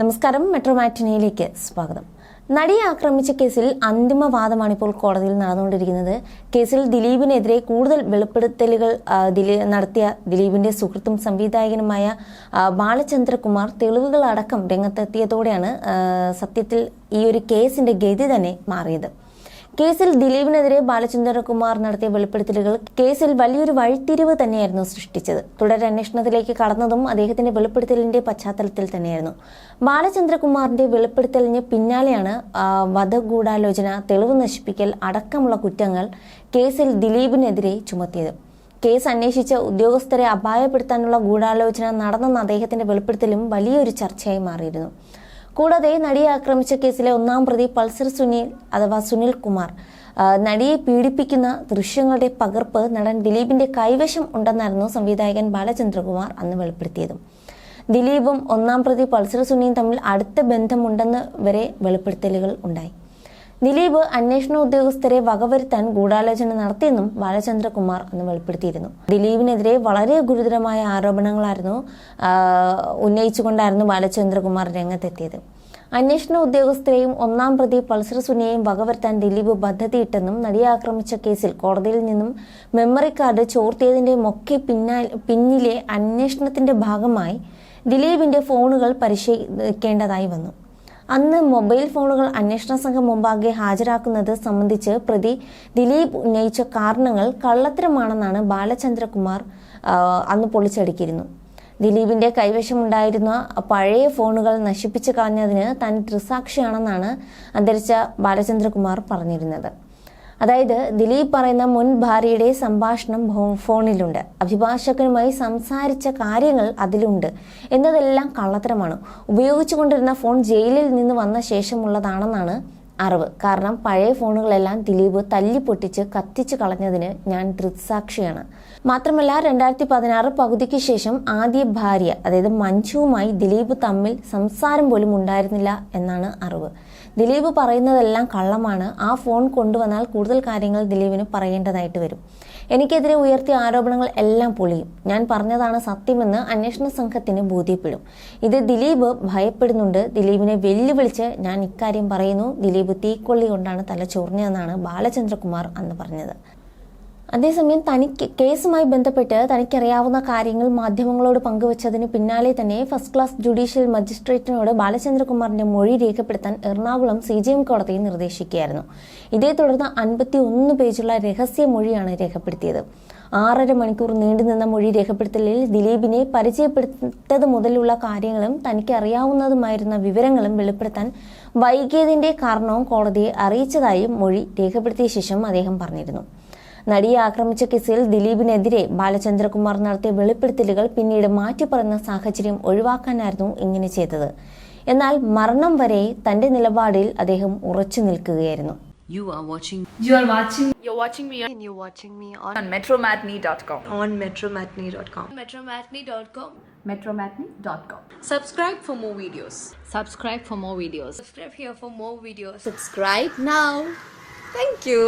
നമസ്കാരം മെട്രോ മാറ്റിനയിലേക്ക് സ്വാഗതം. നടിയെ ആക്രമിച്ച കേസിൽ അന്തിമവാദമാണ് ഇപ്പോൾ കോടതിയിൽ നടന്നുകൊണ്ടിരിക്കുന്നത്. കേസിൽ ദിലീപിനെതിരെ കൂടുതൽ വെളിപ്പെടുത്തലുകൾ നടത്തിയ ദിലീപിന്റെ സുഹൃത്തും സംവിധായകനുമായ ബാലചന്ദ്രകുമാർ തെളിവുകൾ അടക്കം രംഗത്തെത്തിയതോടെയാണ് സത്യത്തിൽ ഈ ഒരു കേസിന്റെ ഗതി തന്നെ മാറിയത്. കേസിൽ ദിലീപിനെതിരെ ബാലചന്ദ്രകുമാർ നടത്തിയ വെളിപ്പെടുത്തലുകൾ കേസിൽ വലിയൊരു വഴിത്തിരിവ് തന്നെയായിരുന്നു സൃഷ്ടിച്ചത്. തുടരന്വേഷണത്തിലേക്ക് കടന്നതും അദ്ദേഹത്തിന്റെ വെളിപ്പെടുത്തലിന്റെ പശ്ചാത്തലത്തിൽ തന്നെയായിരുന്നു. ബാലചന്ദ്രകുമാറിന്റെ വെളിപ്പെടുത്തലിന് പിന്നാലെയാണ് വധഗൂഢാലോചന തെളിവ് നശിപ്പിക്കൽ അടക്കമുള്ള കുറ്റങ്ങൾ കേസിൽ ദിലീപിനെതിരെ ചുമത്തിയത്. കേസ് അന്വേഷിച്ച ഉദ്യോഗസ്ഥരെ അപായപ്പെടുത്താനുള്ള ഗൂഢാലോചന നടന്നെന്ന അദ്ദേഹത്തിന്റെ വെളിപ്പെടുത്തലും വലിയൊരു ചർച്ചയായി മാറിയിരുന്നു. കൂടാതെ നടിയെ ആക്രമിച്ച കേസിലെ ഒന്നാം പ്രതി പൾസർ സുനിൽ അഥവാ സുനിൽ കുമാർ നടിയെ പീഡിപ്പിക്കുന്ന ദൃശ്യങ്ങളുടെ പകർപ്പ് നടൻ ദിലീപിന്റെ കൈവശം ഉണ്ടെന്നായിരുന്നു സംവിധായകൻ ബാലചന്ദ്രകുമാർ അന്ന് വെളിപ്പെടുത്തിയതും. ദിലീപും ഒന്നാം പ്രതി പൾസർ സുനിയും തമ്മിൽ അടുത്ത ബന്ധമുണ്ടെന്ന് വരെ വെളിപ്പെടുത്തലുകൾ ഉണ്ടായി. ദിലീപ് അന്വേഷണ ഉദ്യോഗസ്ഥരെ വകവരുത്താൻ ഗൂഢാലോചന നടത്തിയെന്നും ബാലചന്ദ്രകുമാർ അന്ന് വെളിപ്പെടുത്തിയിരുന്നു. ദിലീപിനെതിരെ വളരെ ഗുരുതരമായ ആരോപണങ്ങളായിരുന്നു ഉന്നയിച്ചുകൊണ്ടായിരുന്നു ബാലചന്ദ്രകുമാർ രംഗത്തെത്തിയത്. അന്വേഷണ ഉദ്യോഗസ്ഥരെയും ഒന്നാം പ്രതി പൾസർ സുനിയെയും വകവരുത്താൻ ദിലീപ് പദ്ധതിയിട്ടെന്നും നടിയെ ആക്രമിച്ച കേസിൽ കോടതിയിൽ നിന്നും മെമ്മറി കാർഡ് ചോർത്തിയതിന്റെ മൊക്കെ പിന്നാ പിന്നിലെ അന്വേഷണത്തിന്റെ ഭാഗമായി ദിലീപിന്റെ ഫോണുകൾ പരിശോധിക്കേണ്ടതായി വന്നു. അന്ന് മൊബൈൽ ഫോണുകൾ അന്വേഷണ സംഘം മുമ്പാകെ ഹാജരാക്കുന്നത് സംബന്ധിച്ച് പ്രതി ദിലീപ് ഉന്നയിച്ച കാരണങ്ങൾ കള്ളത്തരമാണെന്നാണ് ബാലചന്ദ്രകുമാർ അന്ന് പൊളിച്ചടുക്കിയിരുന്നു. ദിലീപിന്റെ കൈവശമുണ്ടായിരുന്ന പഴയ ഫോണുകൾ നശിപ്പിച്ചു കളഞ്ഞതിന് താൻ ത്രിസാക്ഷിയാണെന്നാണ് അന്തരിച്ച ബാലചന്ദ്രകുമാർ പറഞ്ഞിരുന്നത്. അതായത് ദിലീപ് പറയുന്ന മുൻ ഭാര്യയുടെ സംഭാഷണം ഫോണിലുണ്ട്. അഭിഭാഷകനുമായി സംസാരിച്ച കാര്യങ്ങൾ അതിലുണ്ട്. എന്നതെല്ലാം കള്ളത്തരമാണ്. ഉപയോഗിച്ചുകൊണ്ടിരുന്ന ഫോൺ ജയിലിൽ നിന്ന് വന്ന ശേഷമുള്ളതാണെന്നാണ് അറിവ്. കാരണം പഴയ ഫോണുകളെല്ലാം ദിലീപ് തല്ലി പൊട്ടിച്ച് കത്തിച്ചു കളഞ്ഞതിന് ഞാൻ ദൃക്സാക്ഷിയാണ്. മാത്രമല്ല രണ്ടായിരത്തി പതിനാറ് പകുതിക്ക് ശേഷം ആദ്യ ഭാര്യ അതായത് മഞ്ജുവുമായി ദിലീപ് തമ്മിൽ സംസാരം പോലും ഉണ്ടായിരുന്നില്ല എന്നാണ് അറിവ്. ദിലീപ് പറയുന്നതെല്ലാം കള്ളമാണ്. ആ ഫോൺ കൊണ്ടുവന്നാൽ കൂടുതൽ കാര്യങ്ങൾ ദിലീപിന് പറയേണ്ടതായിട്ട് വരും. എനിക്കെതിരെ ഉയർത്തിയ ആരോപണങ്ങൾ എല്ലാം പൊളിയും. ഞാൻ പറഞ്ഞതാണ് സത്യമെന്ന് അന്വേഷണ സംഘത്തിന് ബോധ്യപ്പെടും. ഇത് ദിലീപ് ഭയപ്പെടുന്നുണ്ട്. ദിലീപിനെ വെല്ലുവിളിച്ച് ഞാൻ ഇക്കാര്യം പറയുന്നു. ദിലീപ് തീക്കൊള്ളി കൊണ്ടാണ് തല ചൊറിഞ്ഞതെന്നാണ് ബാലചന്ദ്രകുമാർ അന്ന് പറഞ്ഞത്. അതേസമയം തനിക്ക് കേസുമായി ബന്ധപ്പെട്ട് തനിക്കറിയാവുന്ന കാര്യങ്ങൾ മാധ്യമങ്ങളോട് പങ്കുവച്ചതിന് പിന്നാലെ തന്നെ ഫസ്റ്റ് ക്ലാസ് ജുഡീഷ്യൽ മജിസ്ട്രേറ്റിനോട് ബാലചന്ദ്രകുമാറിന്റെ മൊഴി രേഖപ്പെടുത്താൻ എറണാകുളം സി ജി എം കോടതി നിർദ്ദേശിക്കുകയായിരുന്നു. ഇതേ തുടർന്ന് അൻപത്തി ഒന്ന് പേജുള്ള രഹസ്യ മൊഴിയാണ് രേഖപ്പെടുത്തിയത്. ആറര മണിക്കൂർ നീണ്ടുനിന്ന മൊഴി രേഖപ്പെടുത്തലിൽ ദിലീപിനെ പരിചയപ്പെടുത്തത് മുതലുള്ള കാര്യങ്ങളും തനിക്ക് അറിയാവുന്നതുമായിരുന്ന വിവരങ്ങളും വെളിപ്പെടുത്താൻ വൈകിയതിന്റെ കാരണവും കോടതിയെ അറിയിച്ചതായും മൊഴി രേഖപ്പെടുത്തിയ ശേഷം അദ്ദേഹം പറഞ്ഞിരുന്നു. നടിയെ ആക്രമിച്ച കേസിൽ ദിലീപിനെതിരെ ബാലചന്ദ്രകുമാർ നടത്തിയ വെളിപ്പെടുത്തലുകൾ പിന്നീട് മാറ്റിപ്പറയുന്ന സാഹചര്യം ഒഴിവാക്കാനായിരുന്നു ഇങ്ങനെ ചെയ്തത് എന്നാൽ മരണം വരെ തന്റെ നിലപാടിൽ അദ്ദേഹം ഉറച്ചു നിൽക്കുകയായിരുന്നു You are watching You are watching You're watching me and you're watching me on, on metromatney.com. on metromatney.com. metromatney.com. metromatney.com. Subscribe for more videos. subscribe for more videos Subscribe here for more videos. Subscribe now. Thank you.